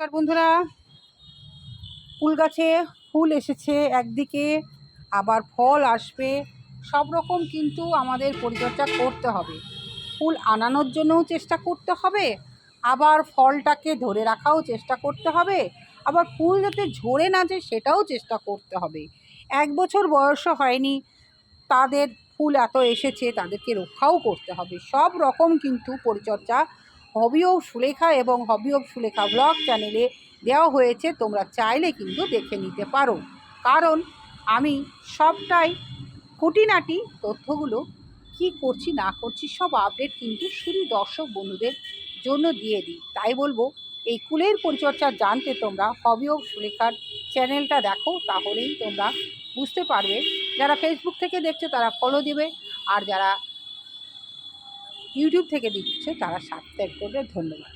নমস্কার বন্ধুরা। ফুল গাছে ফুল এসেছে একদিকে, আবার ফল আসবে। সব রকম কিন্তু আমাদের পরিচর্যা করতে হবে। ফুল আনানোর জন্যও চেষ্টা করতে হবে, আবার ফলটাকে ধরে রাখাও চেষ্টা করতে হবে, আবার ফুল যাতে ঝরে না যায় সেটাও চেষ্টা করতে হবে। এক বছর বয়সও হয়নি, তাদের ফুল এত এসেছে, তাদেরকে রক্ষাও করতে হবে। সব রকম কিন্তু পরিচর্যা হবি অফ সুলেখা এবং হবি অফ সুলেখা ব্লগ চ্যানেলে দেওয়া হয়েছে, তোমরা চাইলে কিন্তু দেখে নিতে পারো। কারণ আমি সবটাই খুঁটিনাটি তথ্যগুলো কি করছি, না করছি, সব আপডেট কিন্তু শুধু দর্শক বন্ধুদের জন্য দিয়ে দিই। তাই বলব, এই কুলের পরিচর্যা জানতে তোমরা হবি অফ সুলেখার চ্যানেলটা দেখো, তাহলেই তোমরা বুঝতে পারবে। যারা ফেসবুক থেকে দেখছ, তারা ফলো দিবে। আর যারা ইউটিউব থেকে দিচ্ছে তারা সাবস্ক্রাইব করবে ধন্যবাদ।